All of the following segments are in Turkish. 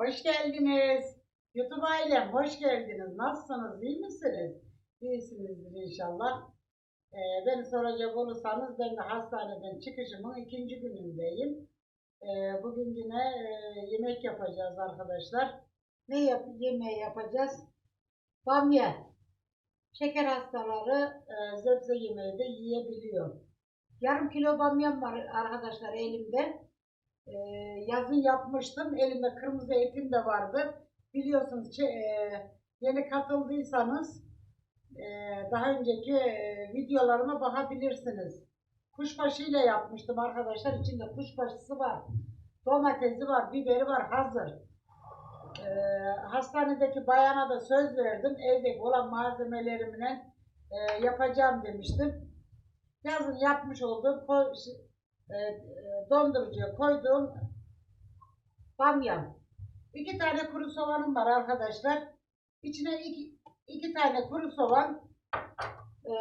Hoş geldiniz. YouTube ailem hoş geldiniz. Nasılsınız? İyi misiniz? İyisinizdir inşallah. Ee, beni soracak olursanız ben de hastaneden çıkışımın ikinci günündeyim. Ee, bugün yine e, yemek yapacağız arkadaşlar. Ne yap yemeği yapacağız? Bamya. Şeker hastaları e, sebze yemeği de yiyebiliyor. Yarım kilo bamyam var arkadaşlar elimde. Ee, yazın yapmıştım. Elimde kırmızı etim de vardı. Biliyorsunuz ki e, yeni katıldıysanız e, daha önceki e, videolarıma bakabilirsiniz. Kuşbaşı ile yapmıştım arkadaşlar. İçinde kuşbaşısı var. Domatesi var, biberi var hazır. Ee, hastanedeki bayana da söz verdim. Evdeki olan malzemelerimle e, yapacağım demiştim. Yazın yapmış olduğum e, dondurucuya koyduğum bamyam. İki tane kuru soğanım var arkadaşlar. İçine iki, iki tane kuru soğan, e,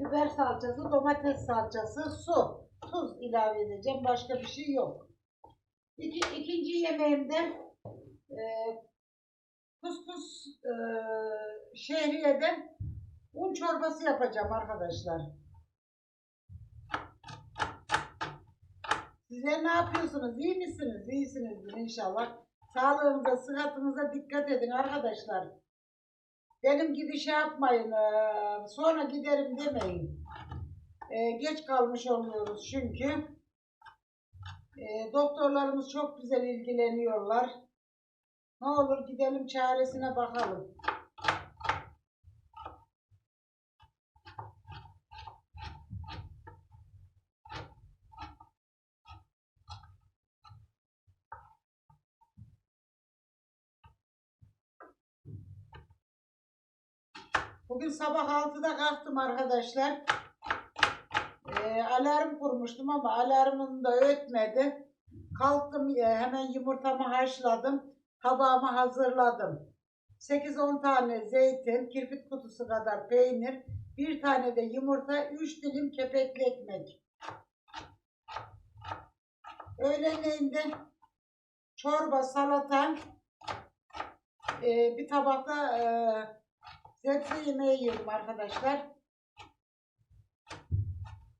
biber salçası, domates salçası, su, tuz ilave edeceğim. Başka bir şey yok. İki, ikinci yemeğimde e, kuskus e, şehriyeden un çorbası yapacağım arkadaşlar. Sizler ne yapıyorsunuz? İyi misiniz? İyisinizdir inşallah. Sağlığınıza, sıhhatınıza dikkat edin arkadaşlar. Benim gibi şey yapmayın. Sonra giderim demeyin. Geç kalmış oluyoruz çünkü. Doktorlarımız çok güzel ilgileniyorlar. Ne olur gidelim çaresine bakalım. Bugün sabah 6'da kalktım arkadaşlar. Ee, alarm kurmuştum ama alarmım da ötmedi. Kalktım e, hemen yumurtamı haşladım. Tabağımı hazırladım. 8-10 tane zeytin, kirpik kutusu kadar peynir, bir tane de yumurta, 3 dilim kepekli ekmek. Öğlenleyin de çorba, salata, e, bir tabakta e, Sebze yemeği yedim arkadaşlar.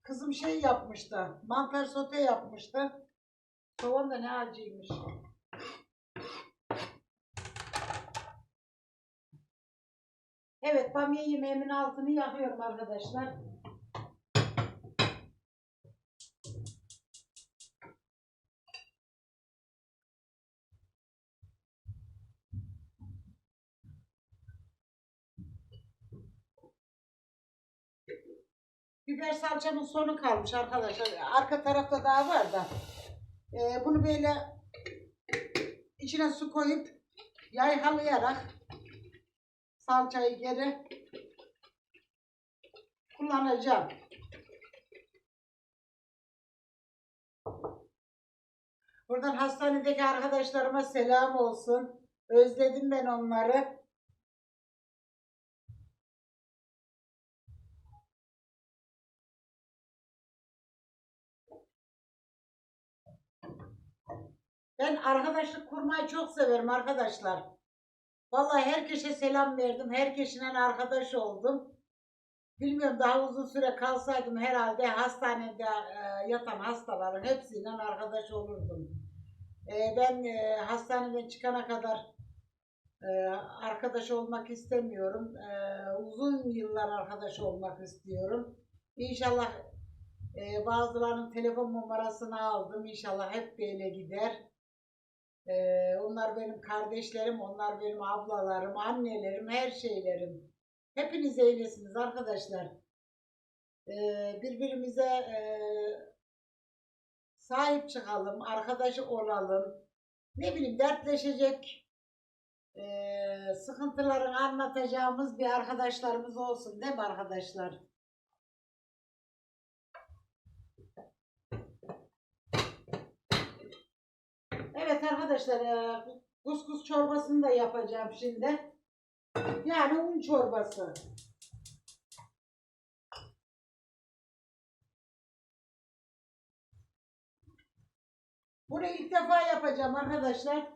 Kızım şey yapmıştı. Mantar sote yapmıştı. Soğan da ne acıymış. Evet bamya yemeğimin altını yakıyorum arkadaşlar. Biber salçamın sonu kalmış arkadaşlar. Arka tarafta daha var da. Ee, bunu böyle içine su koyup yayhalayarak salçayı geri kullanacağım. Buradan hastanedeki arkadaşlarıma selam olsun. Özledim ben onları. Ben arkadaşlık kurmayı çok severim arkadaşlar. Vallahi herkese selam verdim. Herkesle arkadaş oldum. Bilmiyorum daha uzun süre kalsaydım herhalde hastanede e, yatan hastaların hepsiyle arkadaş olurdum. E, ben e, hastaneden çıkana kadar e, arkadaş olmak istemiyorum. E, uzun yıllar arkadaş olmak istiyorum. İnşallah e, bazılarının telefon numarasını aldım. İnşallah hep böyle gider. Ee, onlar benim kardeşlerim, onlar benim ablalarım, annelerim, her şeylerim. Hepiniz eylesiniz arkadaşlar. Ee, birbirimize e, sahip çıkalım, arkadaş olalım. Ne bileyim dertleşecek, e, sıkıntılarını anlatacağımız bir arkadaşlarımız olsun değil mi arkadaşlar? Arkadaşlar, e, kuskus çorbasını da yapacağım şimdi. Yani un çorbası. Bunu ilk defa yapacağım arkadaşlar.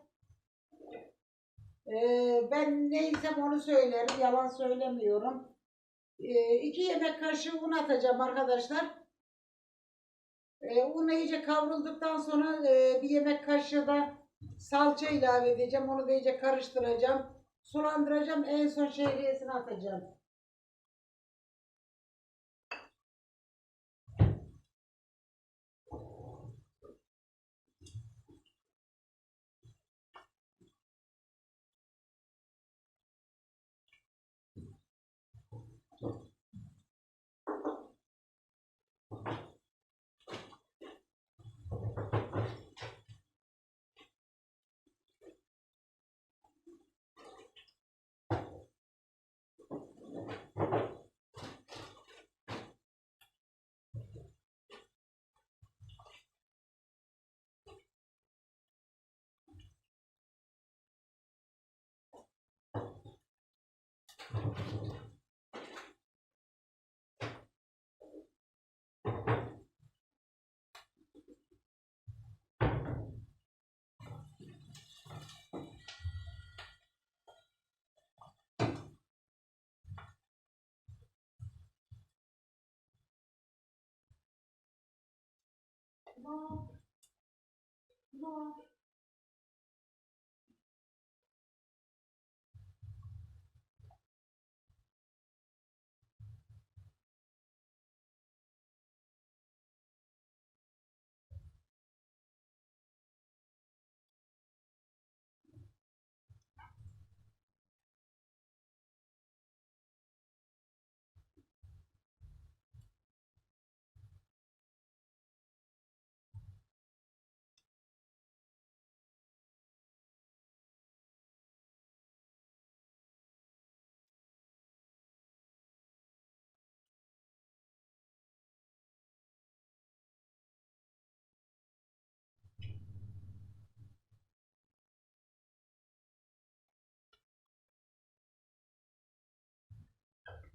Ee, ben neysem onu söylerim. Yalan söylemiyorum. Ee, iki yemek kaşığı un atacağım arkadaşlar. Ee, un iyice kavrulduktan sonra e, bir yemek kaşığı da salça ilave edeceğim. Onu da iyice karıştıracağım. Sulandıracağım. En son şehriyesini atacağım. こんばんは。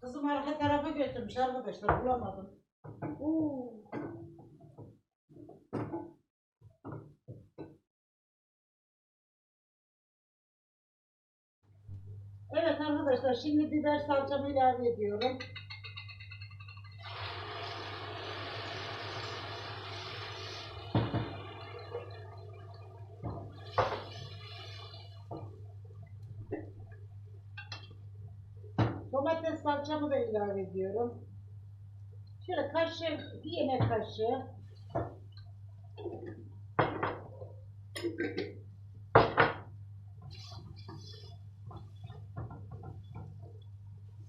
Kızım arka tarafa götürmüş arkadaşlar bulamadım. Oo. Evet arkadaşlar şimdi biber salçamı ilave ediyorum. Domates salçamı da ilave ediyorum. Şöyle kaşık, bir yemek kaşığı.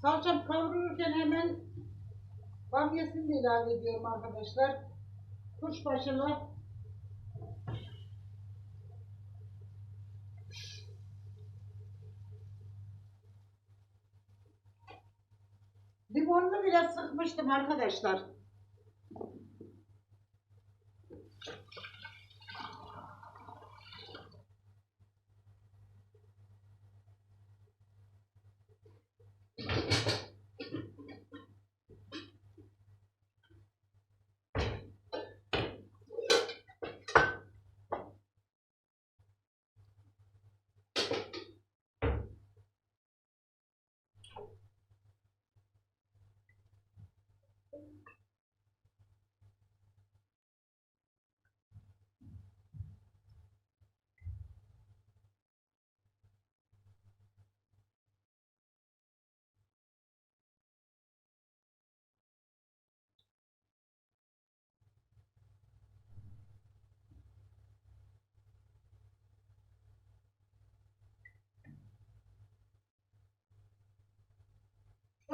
Salçam kavrulurken hemen bamyasını da ilave ediyorum arkadaşlar. Kuşbaşılı. Limonlu bile sıkmıştım arkadaşlar.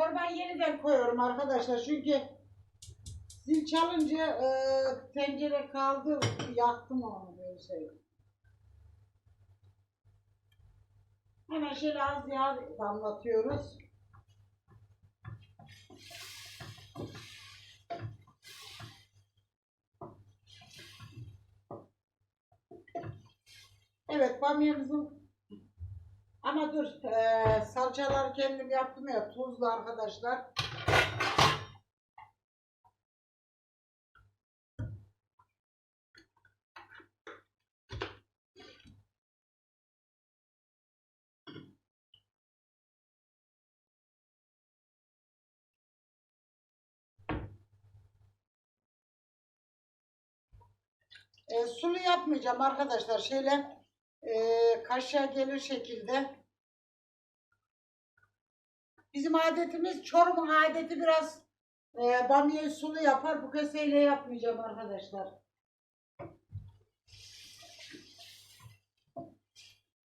Çorbayı yeniden koyuyorum arkadaşlar çünkü zil çalınca e, tencere kaldı yaktım onu böyle şey. Hemen şöyle az yağ damlatıyoruz. Evet bamyamızın ama dur e, salçalar kendim yaptım ya tuzlu arkadaşlar. E, sulu yapmayacağım arkadaşlar. Şöyle e, kaşığa gelir şekilde. Bizim adetimiz, Çorum'un adeti biraz e, bamyayı sulu yapar. Bu keseyle yapmayacağım arkadaşlar.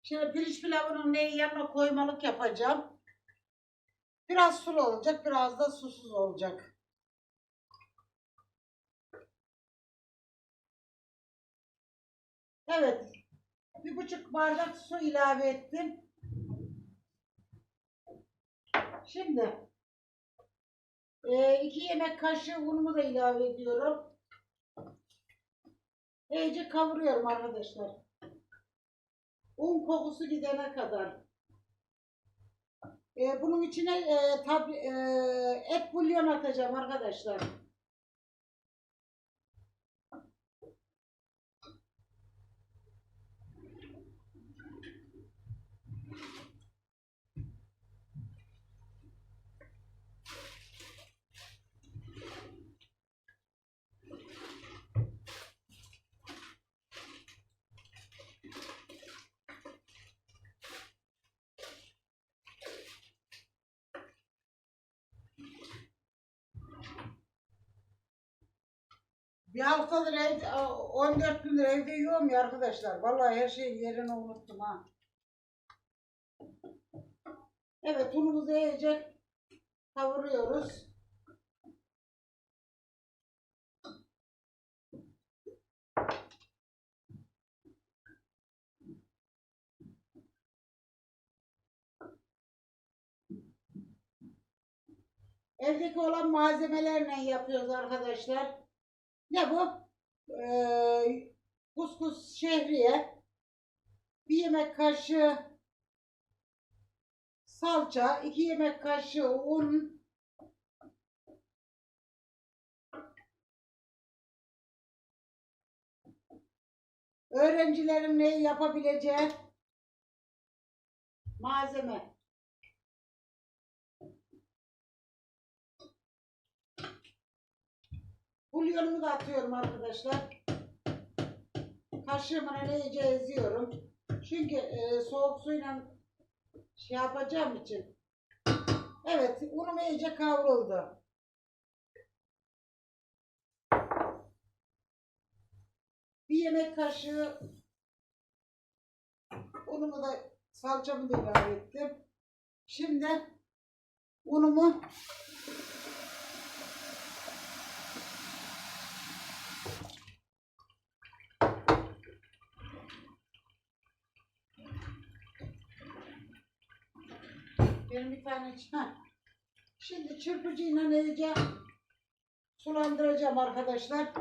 Şimdi pirinç pilavının neyi yanına koymalık yapacağım. Biraz sulu olacak, biraz da susuz olacak. Evet. Bir buçuk bardak su ilave ettim. Şimdi e, iki yemek kaşığı unumu da ilave ediyorum. İyice kavuruyorum arkadaşlar. Un kokusu gidene kadar. E, bunun içine e, tabi, e, et bulyon atacağım arkadaşlar. Bir haftadır evde, 14 gündür evde yiyorum ya arkadaşlar. Vallahi her şeyin yerini unuttum ha. Evet unumuzu iyice kavuruyoruz. Evdeki olan malzemelerle yapıyoruz arkadaşlar. Ne bu? Ee, kuskus şehriye, bir yemek kaşığı salça, iki yemek kaşığı un, öğrencilerin ne yapabileceği malzeme. Bulyonumu da atıyorum arkadaşlar. Kaşığımla iyice eziyorum. Çünkü e, soğuk suyla şey yapacağım için. Evet, unum iyice kavruldu. Bir yemek kaşığı unumu da salçamı da ilave ettim. Şimdi unumu Benim bir tane ha. Şimdi çırpıcıyla iyice sulandıracağım arkadaşlar.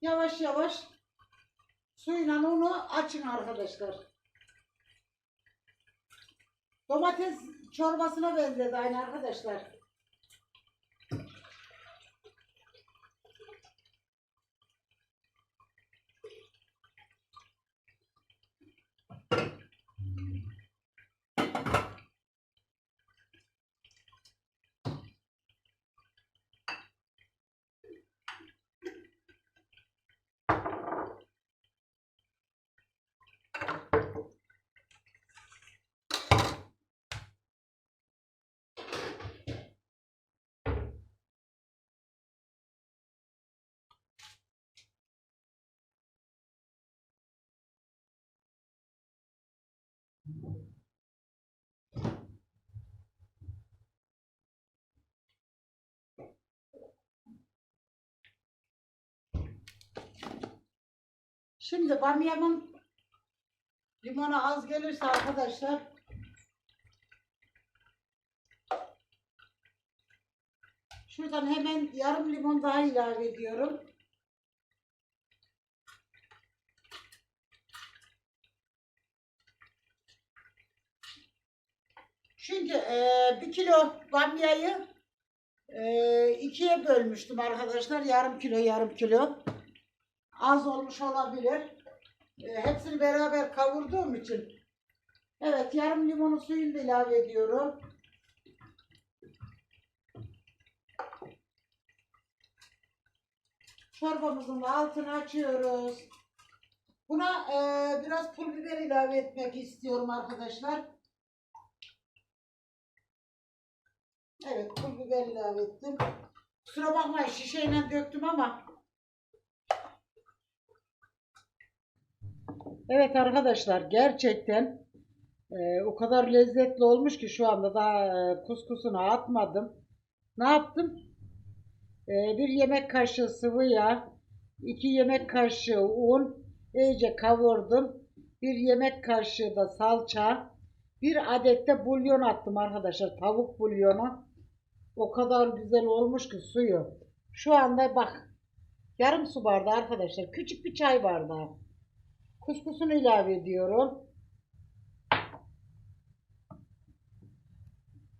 Yavaş yavaş suyla onu açın arkadaşlar. Domates çorbasına benzedi aynı arkadaşlar. Şimdi bamyamın limonu az gelirse arkadaşlar şuradan hemen yarım limon daha ilave ediyorum. Çünkü eee, bir kilo bamyayı eee, ikiye bölmüştüm arkadaşlar. Yarım kilo yarım kilo. Az olmuş olabilir. e, hepsini beraber kavurduğum için. Evet yarım limonu suyunu da ilave ediyorum. Çorbamızın altını açıyoruz. Buna e, biraz pul biber ilave etmek istiyorum arkadaşlar. Evet pul biber ilave ettim. Kusura bakmayın şişeyle döktüm ama. Evet arkadaşlar gerçekten e, o kadar lezzetli olmuş ki şu anda daha e, kuskusunu atmadım. Ne yaptım? E, bir yemek kaşığı sıvı yağ, iki yemek kaşığı un, iyice kavurdum. Bir yemek kaşığı da salça, bir adet de bulyon attım arkadaşlar. Tavuk bulyonu. O kadar güzel olmuş ki suyu. Şu anda bak yarım su bardağı arkadaşlar. Küçük bir çay bardağı. Kuskusunu ilave ediyorum.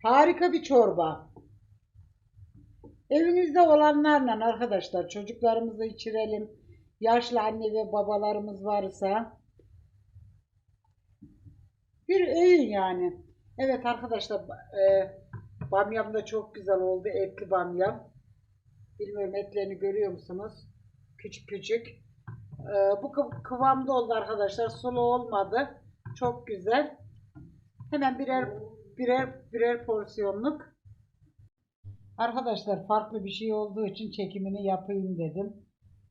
Harika bir çorba. Evinizde olanlarla arkadaşlar çocuklarımızı içirelim. Yaşlı anne ve babalarımız varsa bir öğün yani. Evet arkadaşlar e, bamyam da çok güzel oldu. Etli bamyam. Bilmiyorum etlerini görüyor musunuz? Küçük küçük. E, bu kıv- kıvamda oldu arkadaşlar. Sulu olmadı. Çok güzel. Hemen birer birer birer porsiyonluk. Arkadaşlar farklı bir şey olduğu için çekimini yapayım dedim.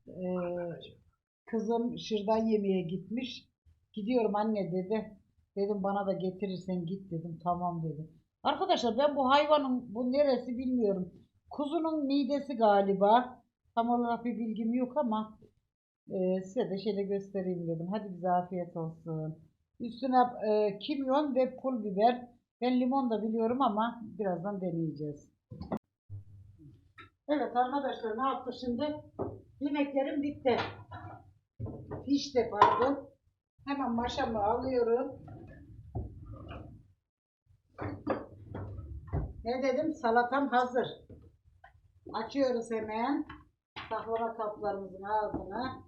Ee, kızım şırdan yemeye gitmiş. Gidiyorum anne dedi. Dedim bana da getirirsen git dedim. Tamam dedi. Arkadaşlar ben bu hayvanın bu neresi bilmiyorum. Kuzunun midesi galiba. Tam olarak bir bilgim yok ama e, size de şöyle göstereyim dedim. Hadi bize afiyet olsun. Üstüne e, kimyon ve pul biber. Ben limon da biliyorum ama birazdan deneyeceğiz. Evet arkadaşlar ne yaptık şimdi? Yemeklerim bitti. De pardon. Hemen maşamı alıyorum. Ne dedim? Salatam hazır. Açıyoruz hemen. Saklama kaplarımızın ağzını.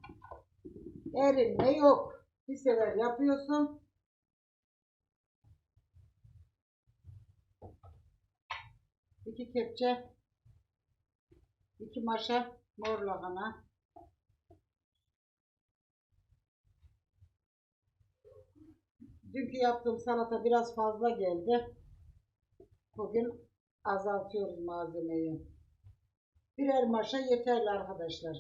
Erinme yok. Bir sefer yapıyorsun. İki kepçe İki maşa mor lahana. Dünkü yaptığım salata biraz fazla geldi. Bugün azaltıyoruz malzemeyi. Birer maşa yeterli arkadaşlar.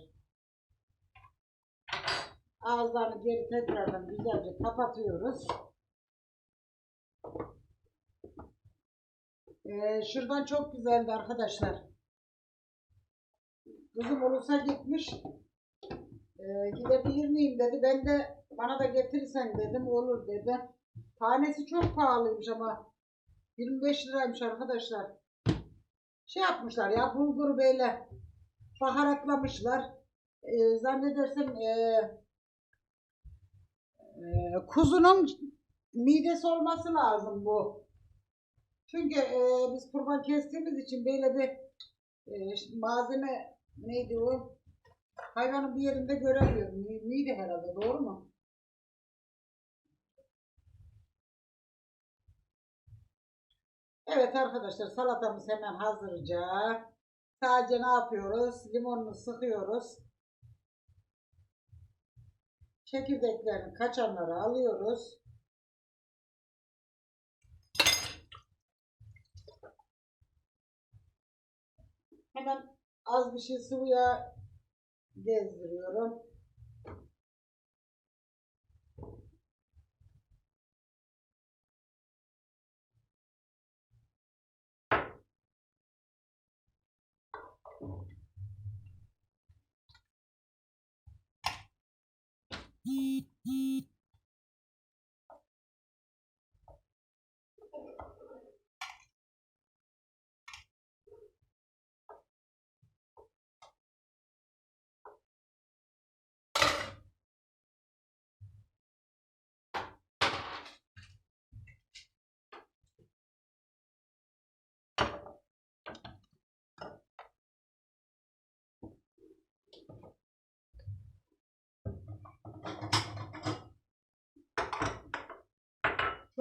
Ağızlarını geri tekrardan güzelce kapatıyoruz. Ee, şuradan çok güzeldi arkadaşlar. Kızım olursa gitmiş. Ee, gidebilir miyim dedi. Ben de bana da getirirsen dedim. Olur dedi. Tanesi çok pahalıymış ama 25 liraymış arkadaşlar. Şey yapmışlar ya bulgur böyle baharatlamışlar. Ee, zannedersem ee, ee, kuzunun midesi olması lazım bu. Çünkü ee, biz kurban kestiğimiz için böyle bir ee, malzeme neydi o? Hayvanın bir yerinde göremiyorum. Mi- Mide herhalde doğru mu? Evet arkadaşlar salatamız hemen hazırca. Sadece ne yapıyoruz? Limonunu sıkıyoruz. Çekirdeklerini kaçanları alıyoruz. Hemen az bir şey sıvı yağ gezdiriyorum. イエイ!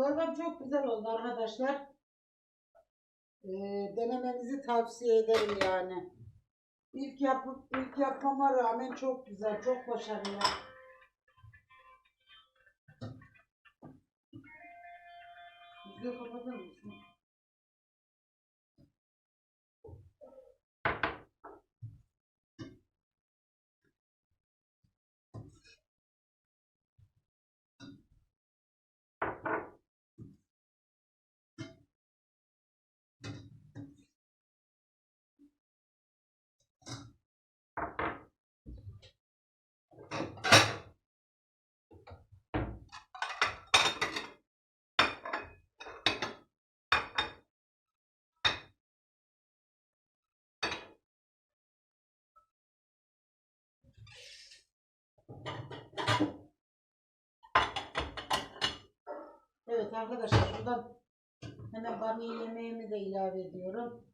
Çorbam çok güzel oldu arkadaşlar. Ee, denemenizi tavsiye ederim yani. İlk yapıp ilk yapmama rağmen çok güzel, çok başarılı. Müziği kapatır mısın? Evet arkadaşlar buradan hemen bamya yemeğimi de ilave ediyorum.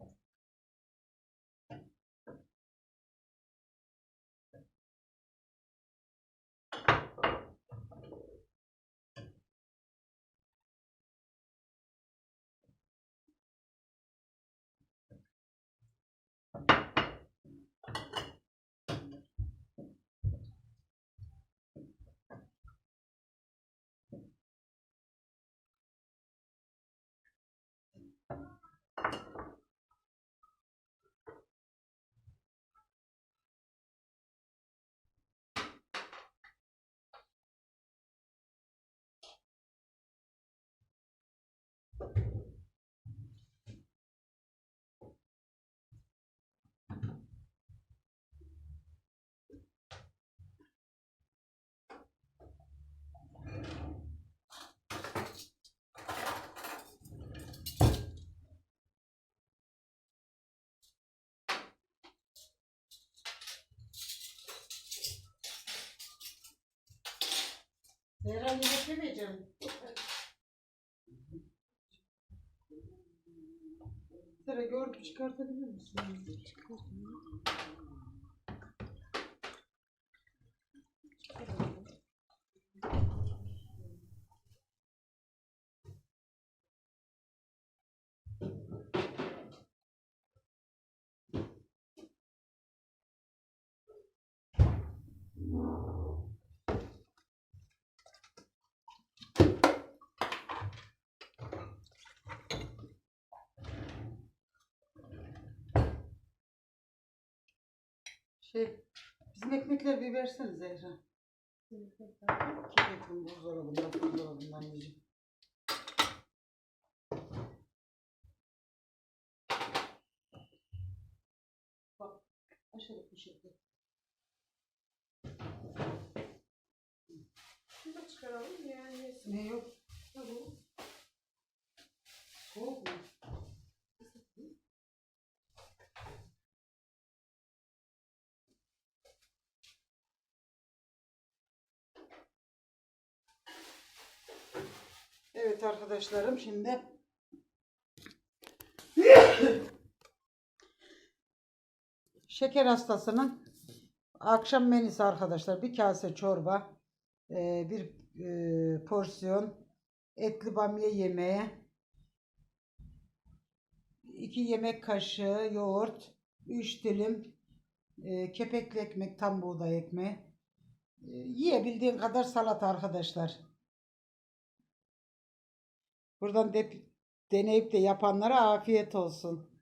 Zehra yemek yemeyeceğim. Zehra gördüm çıkartabilir misin? Şey, bizim ekmekleri bir versene Zehra. Kiretin buzdolabında, buzdolabından yiyeceğim. Bak, aşağıda poşette. Şunu çıkaralım yani. Ne yok? Tamam. Soğuk mu? Evet arkadaşlarım şimdi şeker hastasının akşam menüsü arkadaşlar bir kase çorba e, bir e, porsiyon etli bamya yemeği 2 yemek kaşığı yoğurt 3 dilim e, kepekli ekmek tam buğday ekmeği yiyebildiğin kadar salata arkadaşlar. Buradan de, deneyip de yapanlara afiyet olsun.